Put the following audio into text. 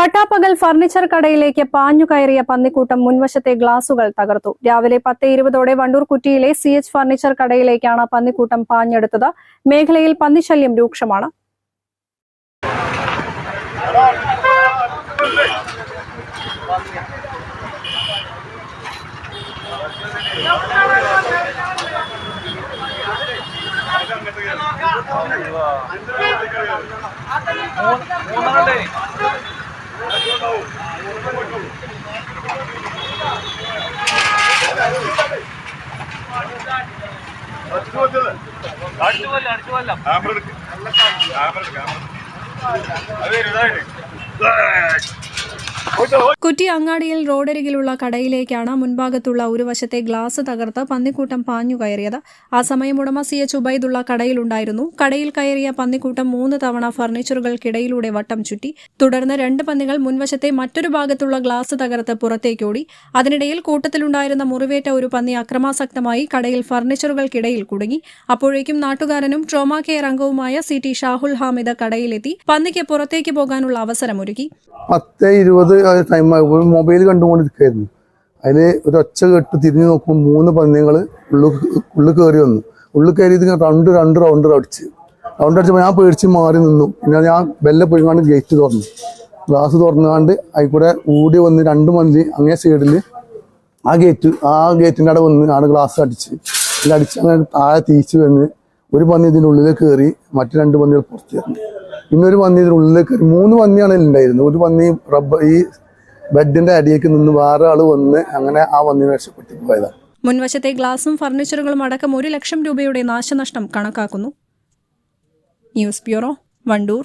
പട്ടാപ്പകൽ ഫർണിച്ചർ കടയിലേക്ക് പാഞ്ഞു കയറിയ പന്നിക്കൂട്ടം മുൻവശത്തെ ഗ്ലാസുകൾ തകർത്തു. രാവിലെ പത്ത് ഇരുപതോടെ വണ്ടൂർ കുറ്റിയിലെ സി എച്ച് ഫർണിച്ചർ കടയിലേക്കാണ് പന്നിക്കൂട്ടം പാഞ്ഞെടുത്തത്. മേഖലയിൽ പന്നിശല്യം രൂക്ഷമാണ്. അടിച്ചു കൊല്ലം അടിച്ചു കൊല്ലം കുറ്റി അങ്ങാടിയിൽ റോഡരികിലുള്ള കടയിലേക്കാണ് മുൻഭാഗത്തുള്ള ഒരു വശത്തെ ഗ്ലാസ് തകർത്ത് പന്നിക്കൂട്ടം പാഞ്ഞു കയറിയത്. ആ സമയം ഉടമ സി എച്ച് ഉബൈദുള്ള കടയിലുണ്ടായിരുന്നു. കടയിൽ കയറിയ പന്നിക്കൂട്ടം മൂന്ന് തവണ ഫർണിച്ചറുകൾക്കിടയിലൂടെ വട്ടം ചുറ്റി. തുടർന്ന് രണ്ട് പന്നികൾ മുൻവശത്തെ മറ്റൊരു ഭാഗത്തുള്ള ഗ്ലാസ് തകർത്ത് പുറത്തേക്കോടി. അതിനിടയിൽ കൂട്ടത്തിലുണ്ടായിരുന്ന മുറിവേറ്റ ഒരു പന്നി അക്രമാസക്തമായി കടയിൽ ഫർണിച്ചറുകൾക്കിടയിൽ കുടുങ്ങി. അപ്പോഴേക്കും നാട്ടുകാരനും ട്രോമാ കെയർ അംഗവുമായ സി ടി ഷാഹുൽ ഹാമിദ് കടയിലെത്തി. പന്നിക്ക് പുറത്തേക്ക് പോകാനുള്ള അവസരമൊരുക്കി. പത്ത് ഇരുപത് ടൈം മൊബൈൽ കണ്ടുകൊണ്ടിരിക്കുകയായിരുന്നു. അതിൽ ഒരു ഒച്ച കേട്ട് തിരിഞ്ഞു നോക്കുമ്പോൾ മൂന്ന് പന്നികൾ ഉള്ളു ഉള്ളു കയറി വന്നു. ഉള്ളു കയറിയത് രണ്ട് രണ്ട് റൗണ്ട് അടിച്ച്. റൗണ്ട് അടിച്ചപ്പോൾ ഞാൻ പേടിച്ച് മാറി നിന്നു. പിന്നെ ഞാൻ ബെല്ല പോയിക്കാണ്ട് ഗേറ്റ് തുറന്നു. ഗ്ലാസ് തുറന്നുകൊണ്ട് അതിൽ കൂടെ ഊടി വന്ന് രണ്ട് മന്തി അങ്ങേ സൈഡിൽ ആ ഗേറ്റ് ആ ഗേറ്റിന്റെ അവിടെ വന്ന് ആണ് ഗ്ലാസ് അടിച്ച്. ഇതിൽ അടിച്ച് അങ്ങനെ താഴെ തീച്ച് വന്ന് ഒരു പന്നി ഇതിന്റെ ഉള്ളിൽ കയറി മറ്റു രണ്ട് പന്നികൾ പുറത്ത് ഇറങ്ങി പിന്നെ പന്നി ഉള്ളിൽ കയറി. മൂന്ന് പന്നിയാണ് ഉണ്ടായിരുന്നത്. ഒരു പന്നി റബ്ബർ ഈ ബെഡിന്റെ അടിയേക്ക് നിന്ന് വേറെ ആൾ വന്ന് അങ്ങനെ ആ പന്നിനെ രക്ഷപ്പെട്ടു പോയതാണ് മുൻവശത്തെ ഗ്ലാസും ഫർണിച്ചറുകളും അടക്കം ഒരു ലക്ഷം രൂപയുടെ നാശനഷ്ടം കണക്കാക്കുന്നു. News bureau Wandoor.